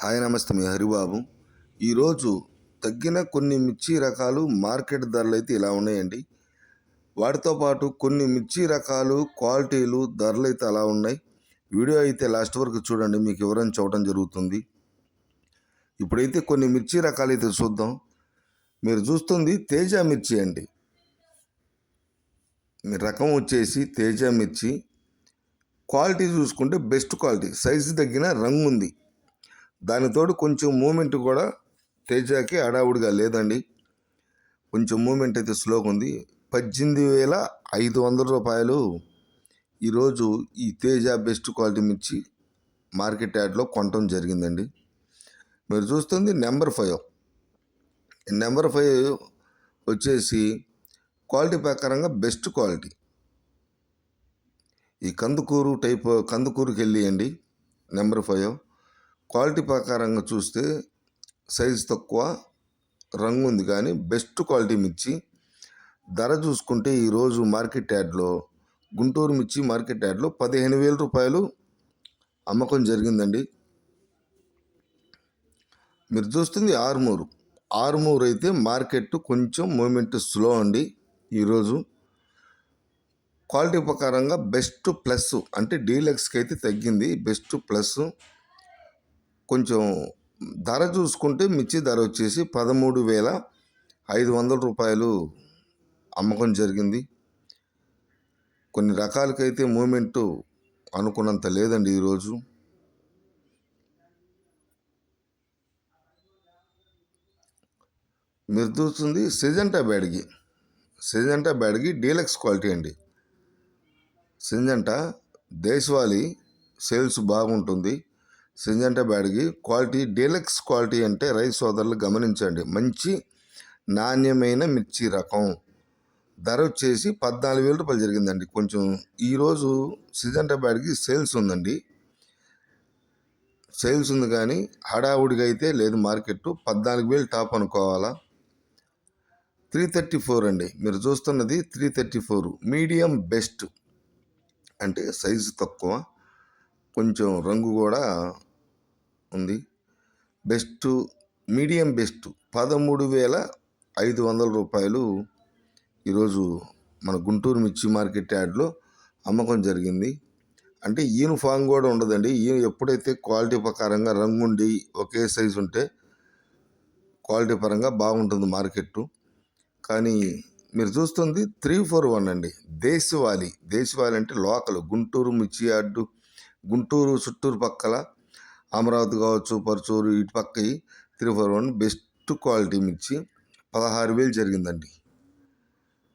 Hi నమస్తే మీ హరిబాబు. ఈరోజు తగ్గిన కొన్ని మిర్చి రకాలు మార్కెట్ ధరలు అయితే ఇలా ఉన్నాయండి. వాటితో పాటు కొన్ని మిర్చి రకాలు క్వాలిటీలు ధరలు అయితే అలా ఉన్నాయి. వీడియో అయితే లాస్ట్ వరకు చూడండి మీకు వివరం చూడటం జరుగుతుంది. ఇప్పుడైతే కొన్ని మిర్చి రకాలు అయితే చూద్దాం. మీరు చూస్తుంది తేజ మిర్చి అండి. మీ రకం వచ్చేసి తేజ మిర్చి. క్వాలిటీ చూసుకుంటే బెస్ట్ క్వాలిటీ. సైజు తగ్గిన రంగు ఉంది. దానితోడు కొంచెం మూమెంట్ కూడా తేజాకి హడావుడిగా లేదండి. కొంచెం మూమెంట్ అయితే స్లోగా ఉంది. పద్దెనిమిది వేల ఐదు వందల రూపాయలు ఈరోజు ఈ తేజ బెస్ట్ క్వాలిటీ మిర్చి మార్కెట్ యార్డ్లో కొనటం జరిగిందండి. మీరు చూస్తుంది నెంబర్ ఫైవ్. నెంబర్ ఫైవ్ వచ్చేసి క్వాలిటీ ప్రకారంగా బెస్ట్ క్వాలిటీ. ఈ కందుకూరు టైప్ కందుకూరుకి వెళ్ళియండి. Number five. క్వాలిటీ ప్రకారంగా చూస్తే సైజ్ తక్కువ రంగు ఉంది కానీ బెస్ట్ క్వాలిటీ మిర్చి. ధర చూసుకుంటే ఈరోజు మార్కెట్ యార్డ్లో గుంటూరు మిర్చి మార్కెట్ యార్డ్లో పదిహేను వేల రూపాయలు అమ్మకం జరిగిందండి. మీరు చూస్తుంది ఆరుమూరు. ఆరుమూరు అయితే మార్కెట్ కొంచెం మూమెంట్ స్లో అండి ఈరోజు క్వాలిటీ ప్రకారంగా బెస్ట్ ప్లస్ అంటే డీలక్స్కి అయితే తగ్గింది. బెస్ట్ ప్లస్ కొంచెం ధర చూసుకుంటే మిర్చి ధర వచ్చేసి పదమూడు వేల ఐదు వందల రూపాయలు అమ్మకం జరిగింది. కొన్ని రకాలకైతే మూమెంటు అనుకున్నంత లేదండి ఈరోజు. మీరు చూస్తుంది Syngenta Byadgi. Syngenta Byadgi deluxe quality అండి. సిజంటా దేశవాళీ సేల్స్ బాగుంటుంది. Syngenta Byadgi quality deluxe quality అంటే రైస్ సోదరులు గమనించండి. మంచి నాణ్యమైన మిర్చి రకం. ధర వచ్చేసి పద్నాలుగు వేల రూపాయలు జరిగిందండి. కొంచెం ఈరోజు సిజంట బ్యాడ్కి సేల్స్ ఉందండి. సేల్స్ ఉంది కానీ హడావుడిగా అయితే లేదు మార్కెట్ పద్నాలుగు వేలు టాప్ అనుకోవాలా? త్రీ థర్టీ ఫోర్ అండి. మీరు చూస్తున్నది three thirty four. Medium best. అంటే సైజు తక్కువ. కొంచెం రంగు కూడా ఉంది. బెస్ట్ మీడియం బెస్ట్ పదమూడు వేల ఐదు వందల రూపాయలు ఈరోజు మన గుంటూరు మిర్చి మార్కెట్ యార్డ్లో అమ్మకం జరిగింది. అంటే యూనిఫామ్ కూడా ఉండదండి. ఈ ఎప్పుడైతే క్వాలిటీ ప్రకారంగా రంగు ఉండి ఒకే సైజు ఉంటే క్వాలిటీ పరంగా బాగుంటుంది మార్కెట్ కానీ మీరు చూస్తుంది త్రీ ఫోర్ వన్ అండి. దేశవాళీ దేశవాళీ అంటే లోకల్ గుంటూరు మిర్చి యార్డు గుంటూరు చుట్టూరు పక్కల అమరావతి కావచ్చు పరుచూరు ఇటు పక్క three four one best quality మిర్చి. పదహారు వేలు జరిగిందండి.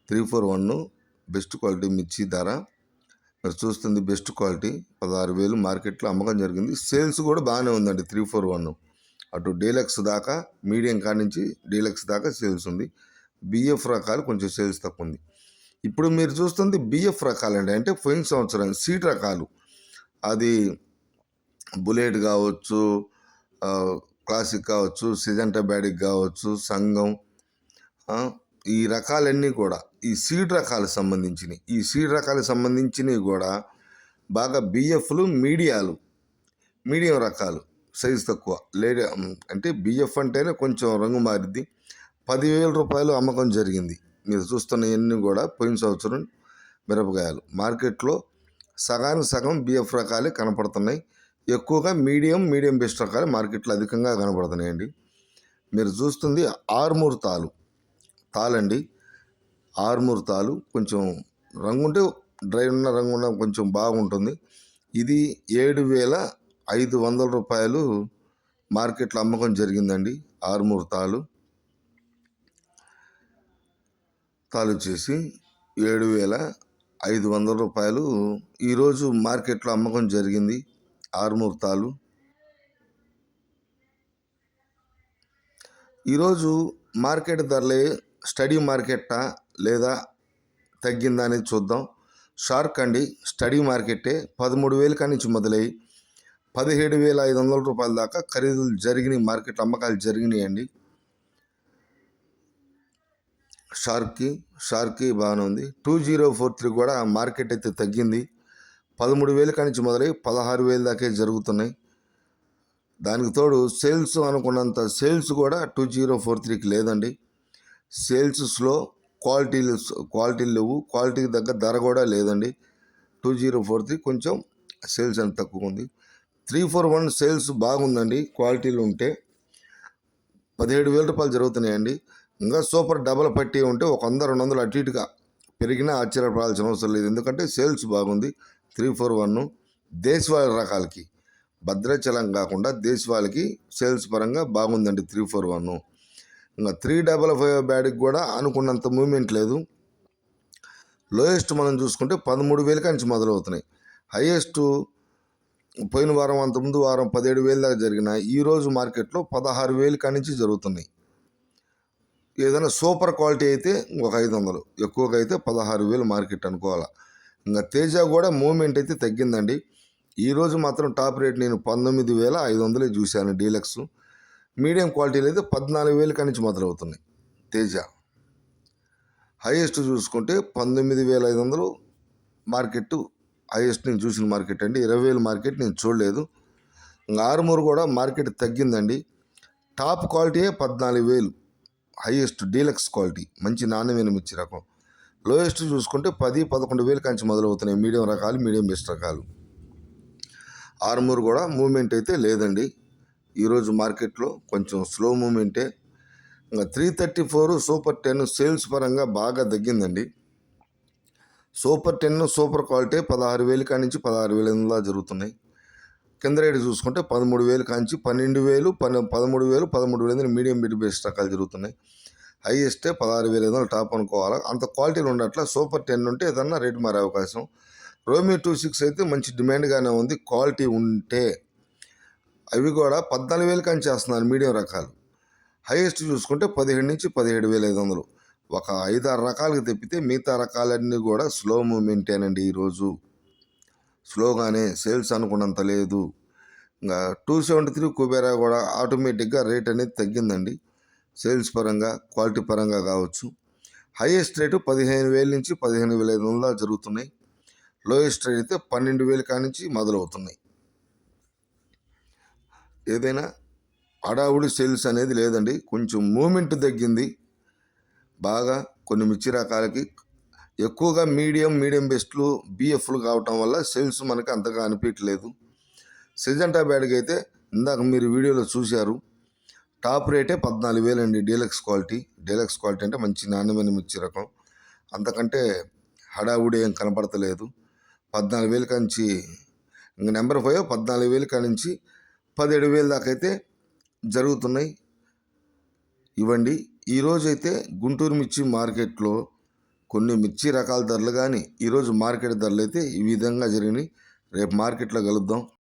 Three four one best quality మిర్చి ధర. మీరు చూస్తుంది బెస్ట్ క్వాలిటీ. పదహారు వేలు మార్కెట్లో అమ్మకం జరిగింది. సేల్స్ కూడా బాగానే ఉందండి త్రీ ఫోర్ వన్. అటు డీలక్స్ దాకా మీడియం కాడి నుంచి డీలక్స్ దాకా సేల్స్ ఉంది. బిఎఫ్ రకాలు కొంచెం సేల్స్ తక్కువ ఉంది. ఇప్పుడు మీరు చూస్తుంది బిఎఫ్ రకాలండి. అంటే పోయిన సంవత్సరం సీట్ రకాలు. అది బుల్లెట్ కావచ్చు క్లాసిక్ కావచ్చు సిజంటా బ్యాడిక్ కావచ్చు సంఘం ఈ రకాలన్నీ కూడా ఈ సీడ్ రకాలకు సంబంధించినవి ఈ సీడ్ రకాలకు సంబంధించినవి కూడా బాగా బిఎఫ్లు మీడియాలు మీడియం రకాలు సైజు తక్కువ. లేడీ అంటే బిఎఫ్ అంటేనే కొంచెం రంగు మారిద్ది. పదివేల రూపాయలు అమ్మకం జరిగింది. మీరు చూస్తున్నవన్నీ కూడా పోయిన సంవత్సరం మిరపకాయలు. మార్కెట్లో సగానికి సగం బిఎఫ్ రకాలే కనపడుతున్నాయి. ఎక్కువగా మీడియం మీడియం బెస్ట్ రకాలు మార్కెట్లో అధికంగా కనబడుతున్నాయండి. మీరు చూస్తుంది ఆర్మూర్ తాలు. తాలండి. ఆర్మూర్ తాలు కొంచెం రంగు ఉంటే డ్రై ఉన్న రంగు ఉన్న కొంచెం బాగుంటుంది. ఇది ఏడు వేల ఐదు వందల రూపాయలు మార్కెట్లో అమ్మకం జరిగిందండి ఆర్మూర్ తాలు. తాలు వచ్చేసి ఏడు వేల ఐదు వందల రూపాయలు ఈరోజు మార్కెట్లో అమ్మకం జరిగింది. ఆరుమూరు తాలు ఈరోజు మార్కెట్ ధరలే స్టడీ మార్కెట్టా లేదా తగ్గిందా అనేది చూద్దాం. షార్క్ అండి స్టడీ మార్కెట్టే పదమూడు వేల నుంచి మొదలై పదిహేడు వేల ఐదు వందల రూపాయల దాకా ఖరీదులు జరిగినాయి మార్కెట్ అమ్మకాలు జరిగినాయి అండి షార్క్కి షార్క్కి బాగానే ఉంది. టూ జీరో ఫోర్ త్రీ కూడా మార్కెట్ అయితే తగ్గింది. పదమూడు వేల కానించి నుంచి మొదలై పదహారు వేల దాకే జరుగుతున్నాయి. దానికి తోడు సేల్స్ అనుకున్నంత సేల్స్ కూడా టూ జీరో ఫోర్ త్రీకి లేదండి. సేల్స్ స్లో క్వాలిటీలు క్వాలిటీలు లేవు. క్వాలిటీకి తగ్గ ధర కూడా లేదండి. టూ జీరో ఫోర్ త్రీ కొంచెం సేల్స్ అంత తక్కువ ఉంది. త్రీ ఫోర్ వన్ సేల్స్ బాగుందండి. క్వాలిటీలు ఉంటే పదిహేడు వేల రూపాయలు జరుగుతున్నాయండి. ఇంకా సూపర్ డబల్ పట్టి ఉంటే ఒక వంద రెండు వందలు అటు ఇటుగా పెరిగినా ఆశ్చర్యపడాల్సిన అవసరం లేదు. ఎందుకంటే సేల్స్ బాగుంది. త్రీ ఫోర్ వన్ దేశవాళీ రకాలకి. భద్రాచలం కాకుండా దేశవాళికి సేల్స్ పరంగా బాగుందండి త్రీ ఫోర్ వన్. ఇంకా త్రీ డబల్ ఫైవ్ బ్యాడ్కి కూడా అనుకున్నంత మూమెంట్ లేదు. లోయెస్ట్ మనం చూసుకుంటే పదమూడు వేల కంచి మొదలవుతున్నాయి. హైయెస్ట్ పోయిన వారం అంత ముందు వారం పదిహేడు వేల దాకా జరిగిన ఈరోజు మార్కెట్లో పదహారు వేలు కానించి జరుగుతున్నాయి. ఏదైనా సూపర్ క్వాలిటీ అయితే ఒక ఐదు వందలు ఎక్కువగా అయితే పదహారు వేలు మార్కెట్ అనుకోవాలా. ఇంకా తేజ కూడా మూమెంట్ అయితే తగ్గిందండి. ఈరోజు మాత్రం టాప్ రేట్ నేను పంతొమ్మిది వేల ఐదు వందలే చూశాను డీలక్స్. మీడియం క్వాలిటీలు అయితే పద్నాలుగు వేలు కానించి మొదలవుతున్నాయి తేజ. హైయెస్ట్ చూసుకుంటే పంతొమ్మిది వేల ఐదు వందలు మార్కెట్ హైయెస్ట్ నేను చూసిన మార్కెట్ అండి. ఇరవై వేలు మార్కెట్ నేను చూడలేదు. ఇంకా ఆరుమూరు కూడా మార్కెట్ తగ్గిందండి. టాప్ క్వాలిటీయే పద్నాలుగు వేలు. Highest deluxe quality. మంచి నాణ్యమైన మిర్చి రకం. లోయెస్ట్ చూసుకుంటే పది పదకొండు వేలు కంచి మొదలవుతున్నాయి. మీడియం రకాలు మీడియం బెస్ట్ రకాలు. ఆరుమూరు కూడా మూమెంట్ అయితే లేదండి. ఈరోజు మార్కెట్లో కొంచెం స్లో మూమెంటే. ఇంకా three thirty four super ten sales పరంగా బాగా తగ్గిందండి. సూపర్ టెన్ సూపర్ క్వాలిటీ పదహారు వేలు కానించి పదహారు వేల ఎనిమిదిలా జరుగుతున్నాయి. కింద రేటు చూసుకుంటే పదమూడు వేలు కాంచి పన్నెండు వేలు పన్నె పదమూడు వేలు పదమూడు వేలు మీడియం బిడ్ బేస్ రకాలు జరుగుతున్నాయి. హైయెస్టే పదహారు వేల ఐదు వందలు టాప్ అనుకోవాలి? అంత క్వాలిటీలు ఉండట్లా సూపర్ టెన్ ఉంటే ఏదన్నా రేటు మారే అవకాశం. రోమి టూ సిక్స్ అయితే మంచి డిమాండ్గానే ఉంది క్వాలిటీ ఉంటే. అవి కూడా పద్నాలుగు వేలు కానీ చేస్తున్నారు మీడియం రకాలు. హైయెస్ట్ చూసుకుంటే పదిహేడు నుంచి పదిహేడు వేల ఐదు వందలు. ఒక ఐదారు రకాలకు తెప్పితే మిగతా రకాలన్నీ కూడా స్లో మూమెంటేనండి ఈరోజు. స్లోగానే సేల్స్ అనుకున్నంత లేదు. ఇంకా టూ సెవెంటీ త్రీ కుబేరా కూడా ఆటోమేటిక్గా రేట్ అనేది తగ్గిందండి. సేల్స్ పరంగా క్వాలిటీ పరంగా కావచ్చు. హైయెస్ట్ రేటు పదిహేను వేల నుంచి పదిహేను వేల ఐదు వందల జరుగుతున్నాయి. లోయెస్ట్ రేట్ అయితే పన్నెండు వేల కానించి మొదలవుతున్నాయి. ఏదైనా హడావుడి సేల్స్ అనేది లేదండి. కొంచెం మూమెంట్ తగ్గింది. బాగా కొన్ని మిర్చి రకాలకి ఎక్కువగా మీడియం మీడియం బెస్ట్లు బిఎఫ్లు కావటం వల్ల సేల్స్ మనకి అంతగా అనిపించలేదు సిజంటా బ్యాడ్కి అయితే ఇందాక మీరు వీడియోలో చూశారు. టాప్ రేటే పద్నాలుగు వేలు అండి డీలక్స్ క్వాలిటీ. డీలక్స్ క్వాలిటీ అంటే మంచి నాణ్యమైన మిర్చి రకం. అంతకంటే హడావుడి ఏం కనపడతలేదు. పద్నాలుగు వేల నుంచి ఇంక నెంబర్ ఫైవ్ పద్నాలుగు వేల కానించి పదిహేడు వేలు దాకా అయితే జరుగుతున్నాయి. ఇవ్వండి. ఈరోజు అయితే గుంటూరు మిర్చి మార్కెట్లో కొన్ని మిర్చి రకాల ధరలు కానీ ఈరోజు మార్కెట్ ధరలు అయితే ఈ విధంగా జరిగినాయి. రేపు మార్కెట్లో కలుద్దాం.